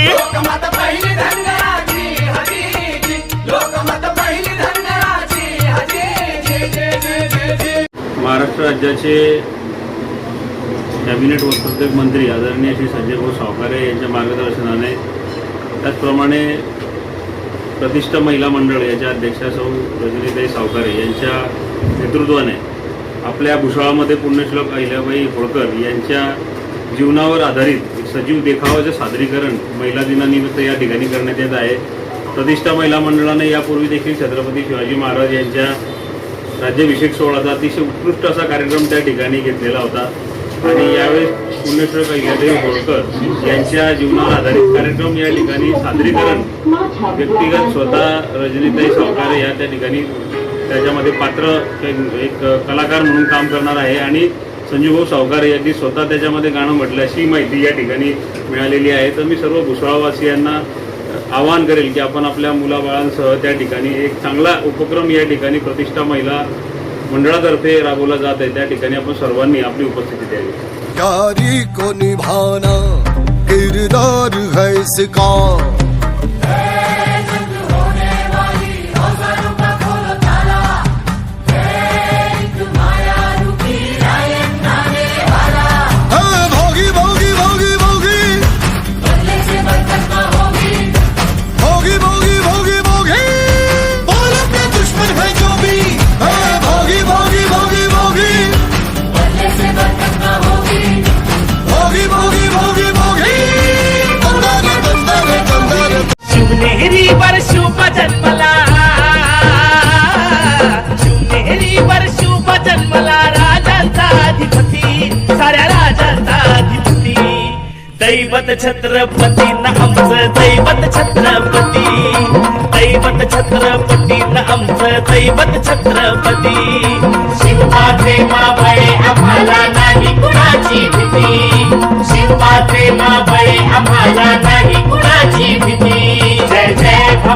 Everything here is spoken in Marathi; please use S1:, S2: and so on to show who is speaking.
S1: लोकमत पहिली धनगराची लोकमत पहिली धनगराची
S2: महाराष्ट्र राज्याचे कॅबिनेट वस्त्रोद्योग मंत्री आदरणीय श्री संजय भाऊ सावकारे यांच्या मार्गदर्शनाने त्याचप्रमाणे प्रतिष्ठा महिला मंडळ याच्या अध्यक्षा सौ रजनीताई सावकारे यांच्या नेतृत्वाने आपल्या भुषाळामध्ये पुण्यश्लोक अहिल्याबाई होळकर यांच्या जीवनावर आधारित सजीव देखावाचे सादरीकरण महिला दिनानिमित्त या ठिकाणी करण्यात येत आहे. प्रतिष्ठा महिला मंडळाने यापूर्वी देखील छत्रपती शिवाजी महाराज यांच्या राज्याभिषेक सोहळाचा अतिशय उत्कृष्ट असा कार्यक्रम त्या ठिकाणी घेतलेला होता. आणि यावेळेस पुण्यश्वर अहिल्यादेवी होळकर यांच्या जीवनावर आधारित कार्यक्रम या ठिकाणी सादरीकरण व्यक्तिगत स्वतः रजनीताई सावकारे या त्या ठिकाणी त्याच्यामध्ये पात्र एक कलाकार म्हणून काम करणार आहे. आणि संजीवभाऊ सावकारे यांनी स्वतः त्याच्यामध्ये गाणं म्हटलं अशी माहिती या ठिकाणी मिळालेली आहे. तर मी सर्व भुसावळवासियांना आवाहन करेल की आपण आपल्या मुलाबाळांसह त्या ठिकाणी एक चांगला उपक्रम या ठिकाणी प्रतिष्ठा महिला मंडळातर्फे राबवला जात आहे. त्या ठिकाणी आपण सर्वांनी आपली उपस्थिती द्यावी.
S3: यारी को किरदार है
S4: शिवनेरीवर शुभ जन्मला शिवनेरीवर शुभ जन्मला राजांचा अधिपती साऱ्या राजांचा अधिपती दैवत छत्रपती न आमचं दैवत छत्रपती। दैवत छत्रपती न आमचं दैवत छत्रपती।